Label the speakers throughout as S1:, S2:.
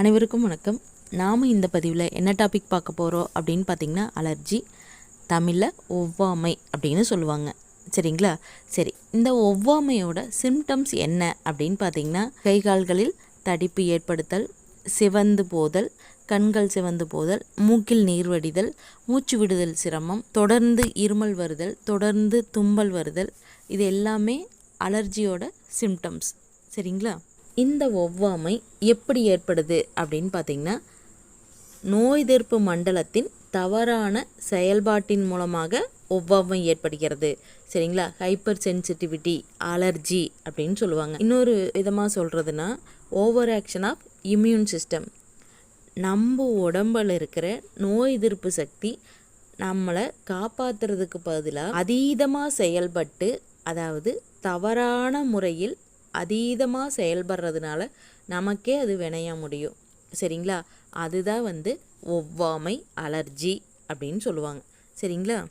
S1: அனைவருக்கும் வணக்கம். நாம் இந்த பதிவில் என்ன டாபிக் பார்க்க போகிறோம் அப்படின்னு பார்த்தீங்கன்னா அலர்ஜி தமிழில் ஒவ்வாமை அப்படின்னு சொல்லுவாங்க. சரிங்களா? சரி இந்த ஒவ்வாமையோட சிம்டம்ஸ் என்ன அப்படின்னு பார்த்தீங்கன்னா கை கால்களில் தடிப்பு ஏற்படுத்தல் சிவந்து போதல் கண்கள் சிவந்து போதல் மூக்கில் நீர் வடிதல் மூச்சு விடுதல் சிரமம் தொடர்ந்து இருமல் வருதல் தொடர்ந்து தும்பல் வருதல் இது எல்லாமே அலர்ஜியோட சிம்டம்ஸ் சரிங்களா? இந்த ஒவ்வாமை எப்படி ஏற்படுது அப்படின்னு பார்த்தீங்கன்னா நோய் எதிர்ப்பு மண்டலத்தின் தவறான செயல்பாட்டின் மூலமாக ஒவ்வாமை ஏற்படுகிறது. சரிங்களா? ஹைப்பர் சென்சிட்டிவிட்டி அலர்ஜி அப்படின்னு சொல்லுவாங்க. இன்னொரு விதமாக சொல்கிறதுனா over action of immune system நம்ம உடம்பில் இருக்கிற நோய் எதிர்ப்பு சக்தி நம்மளை காப்பாற்றுறதுக்கு பதிலாக அதீதமாக செயல்பட்டு அதாவது தவறான முறையில் அதீதமாக செயல்படுறதுனால நமக்கே அது வினைய முடியும். சரிங்களா? அதுதான் வந்து ஒவ்வாமை அலர்ஜி அப்படின்னு சொல்லுவாங்க. சரிங்களா?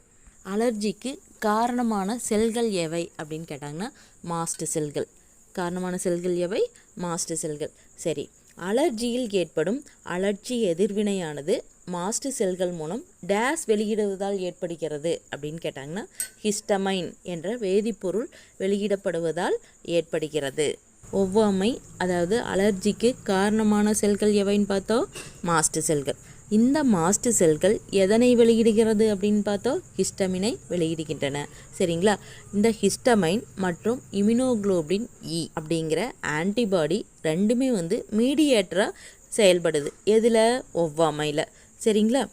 S1: அலர்ஜிக்கு காரணமான செல்கள் எவை அப்படின்னு கேட்டாங்கன்னா மாஸ்ட் செல்கள். காரணமான செல்கள் எவை? மாஸ்ட் செல்கள். சரி அலர்ஜியில் ஏற்படும் அலர்ஜி எதிர்வினையானது மாஸ்ட் செல்கள் மூலம் டேஸ் வெளியிடுவதால் ஏற்படுகிறது அப்படின்னு கேட்டாங்கன்னா ஹிஸ்டமைன் என்ற வேதிப்பொருள் வெளியிடப்படுவதால் ஏற்படுகிறது. ஒவ்வாமை அதாவது அலர்ஜிக்கு காரணமான செல்கள் எவைன்னு பார்த்தோம் மாஸ்ட் செல்கள். இந்த மாஸ்ட் செல்கள் எதனை வெளியிடுகிறது அப்படின்னு பார்த்தோம் ஹிஸ்டமினை வெளியிடுகின்றன. சரிங்களா? இந்த ஹிஸ்டமைன் மற்றும் இம்யூனோக்ளோபின் இ e அப்படிங்கிற ஆன்டிபாடி ரெண்டுமே வந்து மீடியேட்டராக செயல்படுது. எதில்? ஒவ்வாமையில். சரிங்களா?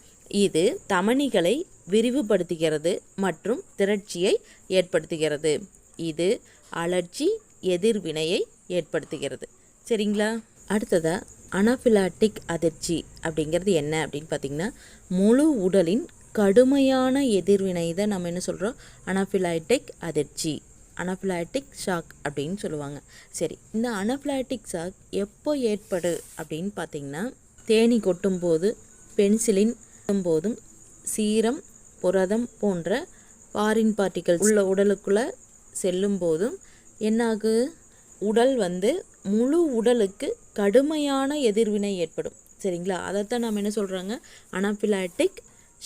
S1: இது தமணிகளை விரிவுபடுத்துகிறது மற்றும் திரட்சியை ஏற்படுத்துகிறது. இது அலர்ஜி எதிர்வினையை ஏற்படுத்துகிறது. சரிங்களா? அடுத்ததாக அனஃபிலாட்டிக் அதிர்ச்சி அப்படிங்கிறது என்ன அப்படின்னு பார்த்திங்கன்னா முழு உடலின் கடுமையான எதிர்வினை தான் நம்ம என்ன சொல்கிறோம் அனாஃபிலாட்டிக் அதிர்ச்சி. அனஃபிலாட்டிக் ஷாக் அப்படின்னு சொல்லுவாங்க. சரி இந்த அனஃபிலாட்டிக் ஷாக் எப்போ ஏற்படு அப்படின்னு பார்த்திங்கன்னா தேனி கொட்டும் போது பென்சிலின் போதும் சீரம் புரதம் போன்ற ஃபாரின் பார்ட்டிகல்ஸ் உள்ள உடலுக்குள்ளே செல்லும் போதும் என்னாகு? உடல் வந்து முழு உடலுக்கு கடுமையான எதிர்வினை ஏற்படும். சரிங்களா? அதைத்தான் நம்ம என்ன சொல்கிறாங்க அனஃபிலாட்டிக்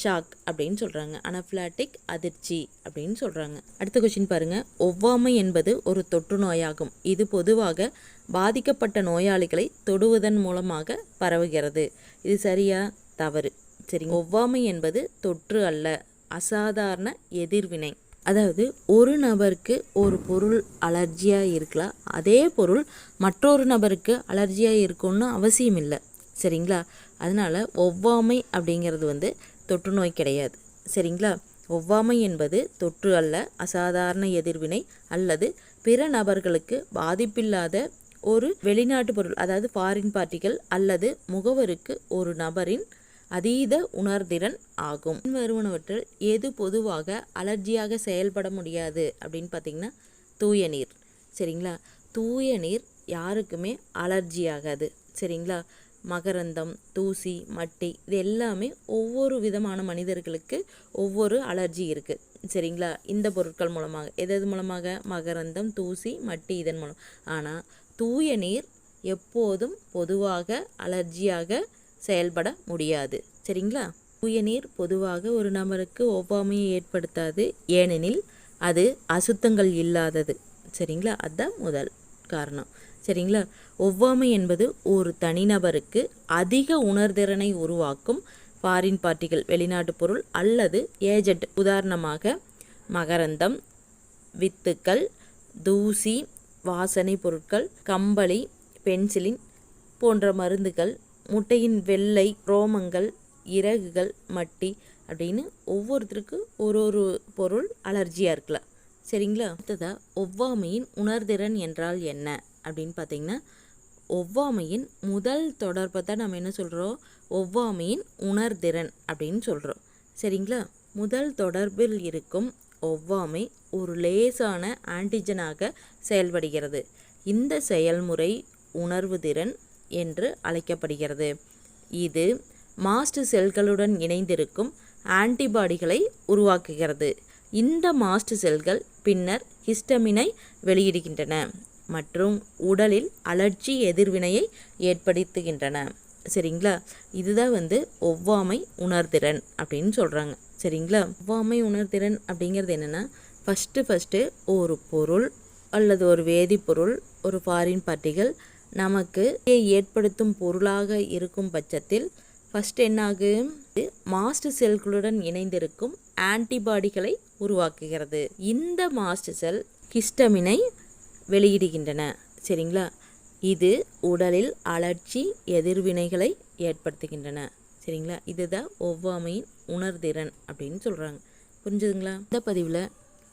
S1: ஷாக் அப்படின்னு சொல்கிறாங்க அனஃபிலாட்டிக் அதிர்ச்சி அப்படின்னு சொல்கிறாங்க அடுத்த கொஷின் பாருங்கள் ஒவ்வாமை என்பது ஒரு தொற்று நோயாகும். இது பொதுவாக பாதிக்கப்பட்ட நோயாளிகளை தொடுவதன் மூலமாக பரவுகிறது. இது சரியா? தவறு. சரிங்க. ஒவ்வாமை என்பது தொற்று அல்ல அசாதாரண எதிர்வினை. அதாவது ஒரு நபருக்கு ஒரு பொருள் அலர்ஜியாக இருக்கலாம் அதே பொருள் மற்றொரு நபருக்கு அலர்ஜியாக இருக்கும்னு அவசியம் இல்லை. சரிங்களா? அதனால் ஒவ்வாமை அப்படிங்கிறது வந்து தொற்று நோய் கிடையாது. சரிங்களா? ஒவ்வாமை என்பது தொற்று அல்ல அசாதாரண எதிர்வினை அல்லது பிற நபர்களுக்கு பாதிப்பில்லாத ஒரு வெளிநாட்டு பொருள் அதாவது ஃபாரின் பார்ட்டிகள் அல்லது முகவருக்கு ஒரு நபரின் அதீத உணர்திறன் ஆகும். வருவனவற்றில் எது பொதுவாக அலர்ஜியாக செயல்பட முடியாது அப்படின்னு பார்த்தீங்கன்னா தூய நீர். சரிங்களா? தூய நீர் யாருக்குமே அலர்ஜி ஆகாது சரிங்களா? மகரந்தம் தூசி மட்டி இது எல்லாமே ஒவ்வொரு விதமான மனிதர்களுக்கு ஒவ்வொரு அலர்ஜி இருக்குது சரிங்களா? இந்த பொருட்கள் மூலமாக. எது எது மூலமாக? மகரந்தம் தூசி மட்டி இதன் மூலம். ஆனால் தூய நீர் எப்போதும் பொதுவாக அலர்ஜியாக செயல்பட முடியாது. சரிங்களா? தூய நீர் பொதுவாக ஒரு நபருக்கு ஒவ்வாமையை ஏற்படுத்தாது. ஏனெனில் அது அசுத்தங்கள் இல்லாதது. சரிங்களா? அதுதான் முதல் காரணம். சரிங்களா? ஒவ்வாமை என்பது ஒரு தனிநபருக்கு அதிக உணர்திறனை உருவாக்கும் ஃபாரின் பார்ட்டிகள் வெளிநாட்டு பொருள் அல்லது ஏஜெண்ட் உதாரணமாக மகரந்தம் வித்துக்கள் தூசி வாசனை பொருட்கள் கம்பளி பென்சிலின் போன்ற மருந்துகள் முட்டையின் வெள்ளை ரோமங்கள் இறகுகள் மட்டி அப்படின்னு ஒவ்வொருத்தருக்கு ஒரு ஒரு பொருள் அலர்ஜியாக இருக்கலாம். சரிங்களா? அடுத்ததாக ஒவ்வாமையின் உணர்திறன் என்றால் என்ன அப்படின்னு பார்த்தீங்கன்னா ஒவ்வாமையின் முதல் தொடர்பை தான் நம்ம என்ன சொல்கிறோம் ஒவ்வாமையின் உணர்திறன் அப்படின்னு சொல்கிறோம் சரிங்களா? முதல் தொடர்பில் இருக்கும் ஒவ்வாமை ஒரு லேசான ஆன்டிஜனாக செயல்படுகிறது. இந்த செயல்முறை உணர்வு திறன் என்று அழைக்கப்படுகிறது. இது மாஸ்ட் செல்களுடன் இணைந்திருக்கும் ஆன்டிபாடிகளை உருவாக்குகிறது. இந்த மாஸ்ட் செல்கள் பின்னர் ஹிஸ்டமினை வெளியிடுகின்றன மற்றும் உடலில் அலர்ஜி எதிர்வினையை ஏற்படுத்துகின்றன. சரிங்களா? இதுதான் வந்து ஒவ்வாமை உணர்திறன் அப்படின்னு சொல்கிறாங்க சரிங்களா? ஒவ்வாமை உணர்திறன் அப்படிங்கிறது என்னென்னா ஃபஸ்ட்டு ஃபஸ்ட்டு ஒரு பொருள் அல்லது ஒரு வேதிப்பொருள் ஒரு ஃபாரின் பார்ட்டிகள் நமக்கு ஏற்படுத்தும் பொருளாக இருக்கும் பட்சத்தில் ஃபஸ்ட் என்னாகும் மாஸ்டர் செல்களுடன் இணைந்திருக்கும் ஆன்டிபாடிகளை உருவாக்குகிறது. இந்த மாஸ்டர் செல் ஹிஸ்டமினை வெளியிடுகின்றன. சரிங்களா? இது உடலில் அலர்ச்சி எதிர்வினைகளை ஏற்படுத்துகின்றன. சரிங்களா? இதுதான் ஒவ்வாமையின் உணர்திறன் அப்படின்னு சொல்கிறாங்க புரிஞ்சுதுங்களா? இந்த பதிவில்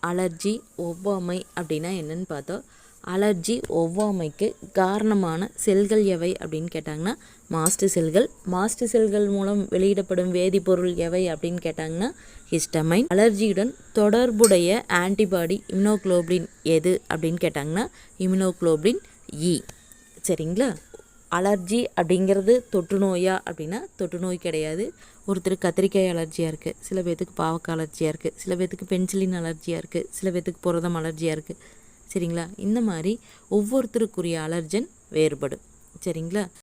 S1: அலர்ஜி ஒவ்வாமை அப்படின்னா என்னன்னு பார்த்தோம் அலர்ஜி ஒவ்வாமைக்கு காரணமான செல்கள் எவை அப்படின்னு கேட்டாங்கன்னா மாஸ்டு செல்கள். மாஸ்டு செல்கள் மூலம் வெளியிடப்படும் வேதிப்பொருள் எவை அப்படின்னு கேட்டாங்கன்னா ஹிஸ்டமைன். அலர்ஜியுடன் தொடர்புடைய ஆன்டிபாடி இம்யூனோக்ளோபின் எது அப்படின்னு கேட்டாங்கன்னா இம்யூனோக்ளோபின் இ. சரிங்களா? அலர்ஜி அப்படிங்கிறது தொற்று நோயா அப்படின்னா தொற்று நோய் கிடையாது. ஒருத்தர் கத்திரிக்காய் அலர்ஜியாக இருக்குது சில பேர்த்துக்கு பாவக்காய் அலர்ஜியாக இருக்குது சில பேர்த்துக்கு பென்சிலின் அலர்ஜியாக இருக்குது சில பேர்த்துக்கு புரதம் அலர்ஜியாக இருக்குது சரிங்களா? இந்த மாதிரி ஒவ்வொருத்தருக்குரிய அலர்ஜன் வேறுபடும். சரிங்களா?